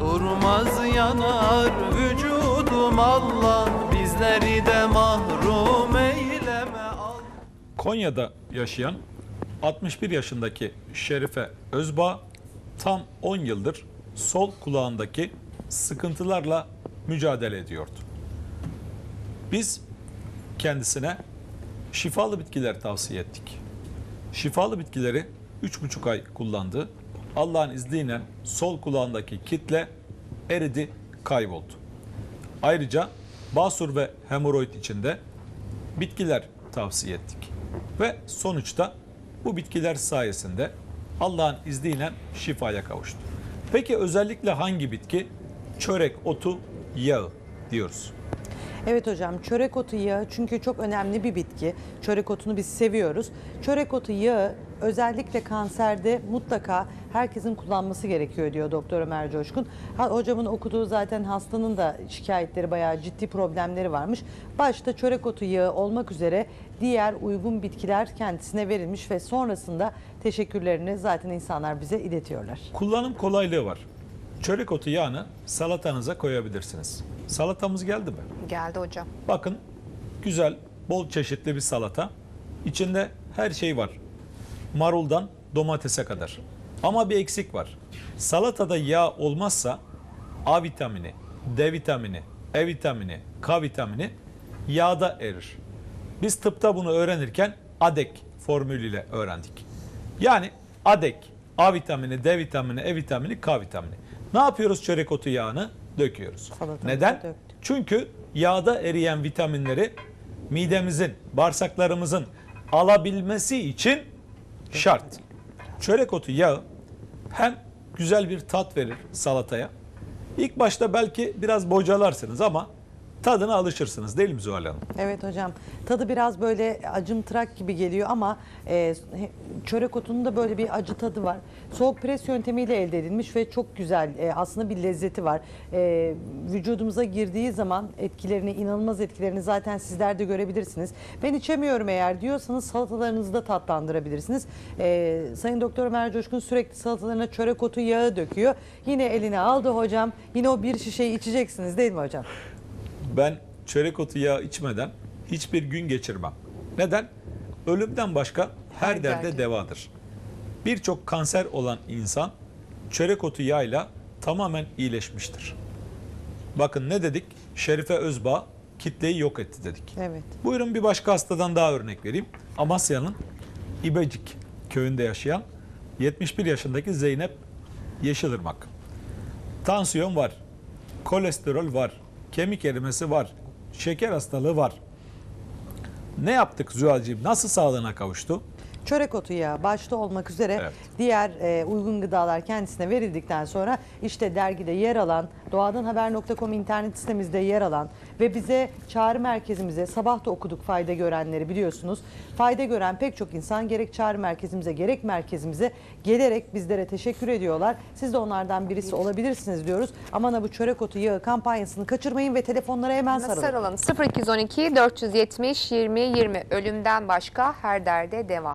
Durmaz yanar vücudum Allah Bizleri de mahrum eyleme Allah Konya'da yaşayan 61 yaşındaki Şerife Özbağ tam 10 yıldır sol kulağındaki sıkıntılarla mücadele ediyordu. Biz kendisine şifalı bitkiler tavsiye ettik. Şifalı bitkileri 3,5 ay kullandı. Allah'ın izniyle sol kulağındaki kitle eridi, kayboldu. Ayrıca basur ve hemoroid içinde bitkiler tavsiye ettik. Ve sonuçta bu bitkiler sayesinde Allah'ın izniyle şifaya kavuştu. Peki özellikle hangi bitki? Çörek otu yağı diyoruz. Evet hocam çörek otu yağı çünkü çok önemli bir bitki. Çörek otunu biz seviyoruz. Çörek otu yağı özellikle kanserde mutlaka herkesin kullanması gerekiyor diyor Doktor Ömer Coşkun. Hocamın okuduğu zaten hastanın da şikayetleri bayağı ciddi problemleri varmış. Başta çörek otu yağı olmak üzere diğer uygun bitkiler kendisine verilmiş ve sonrasında teşekkürlerini zaten insanlar bize iletiyorlar. Kullanım kolaylığı var. Çörek otu yağını salatanıza koyabilirsiniz. Salatamız geldi mi? Geldi hocam. Bakın güzel, bol çeşitli bir salata. İçinde her şey var. Maruldan domatese kadar. Ama bir eksik var. Salatada yağ olmazsa A vitamini, D vitamini, E vitamini, K vitamini yağda erir. Biz tıpta bunu öğrenirken ADEK formülüyle öğrendik. Yani ADEK, A vitamini, D vitamini, E vitamini, K vitamini. Ne yapıyoruz çörek otu yağını? Döküyoruz. Salatamıza Neden? döktük. Çünkü yağda eriyen vitaminleri midemizin, bağırsaklarımızın alabilmesi için şart. Çörek otu yağı hem güzel bir tat verir salataya. İlk başta belki biraz bocalarsınız ama tadına alışırsınız değil mi Zuhal Hanım? Evet hocam. Tadı biraz böyle acımtırak gibi geliyor ama e, çörek otunun da böyle bir acı tadı var. Soğuk pres yöntemiyle elde edilmiş ve çok güzel e, aslında bir lezzeti var. E, vücudumuza girdiği zaman etkilerini, inanılmaz etkilerini zaten sizler de görebilirsiniz. Ben içemiyorum eğer diyorsanız salatalarınızı da tatlandırabilirsiniz. E, Sayın Doktor Ömer Coşkun sürekli salatalarına çörek otu yağı döküyor. Yine eline aldı hocam. Yine o bir şişeyi içeceksiniz değil mi hocam? Ben çörek otu yağı içmeden hiçbir gün geçirmem. Neden? Ölümden başka her Her derde derde. devadır. Birçok kanser olan insan çörek otu yağıyla tamamen iyileşmiştir. Bakın ne dedik? Şerife Özbağ kitleyi yok etti dedik. Evet. Buyurun bir başka hastadan daha örnek vereyim. Amasya'nın İbecik köyünde yaşayan 71 yaşındaki Zeynep Yeşilırmak. Tansiyon var, kolesterol var, kemik erimesi var, şeker hastalığı var. Ne yaptık Zühal'ciğim? Nasıl sağlığına kavuştu? Çörek otu yağı başta olmak üzere Evet. diğer e, uygun gıdalar kendisine verildikten sonra işte dergide yer alan, doğadanhaber.com internet sitemizde yer alan ve bize çağrı merkezimize sabah da okuduk fayda görenleri biliyorsunuz. Fayda gören pek çok insan gerek çağrı merkezimize gerek merkezimize gelerek bizlere teşekkür ediyorlar. Siz de onlardan birisi olabilirsiniz diyoruz. Aman ha bu çörek otu yağı kampanyasını kaçırmayın ve telefonlara hemen sarılın. Sarılalım. 0212 470 20 20 ölümden başka her derde devam.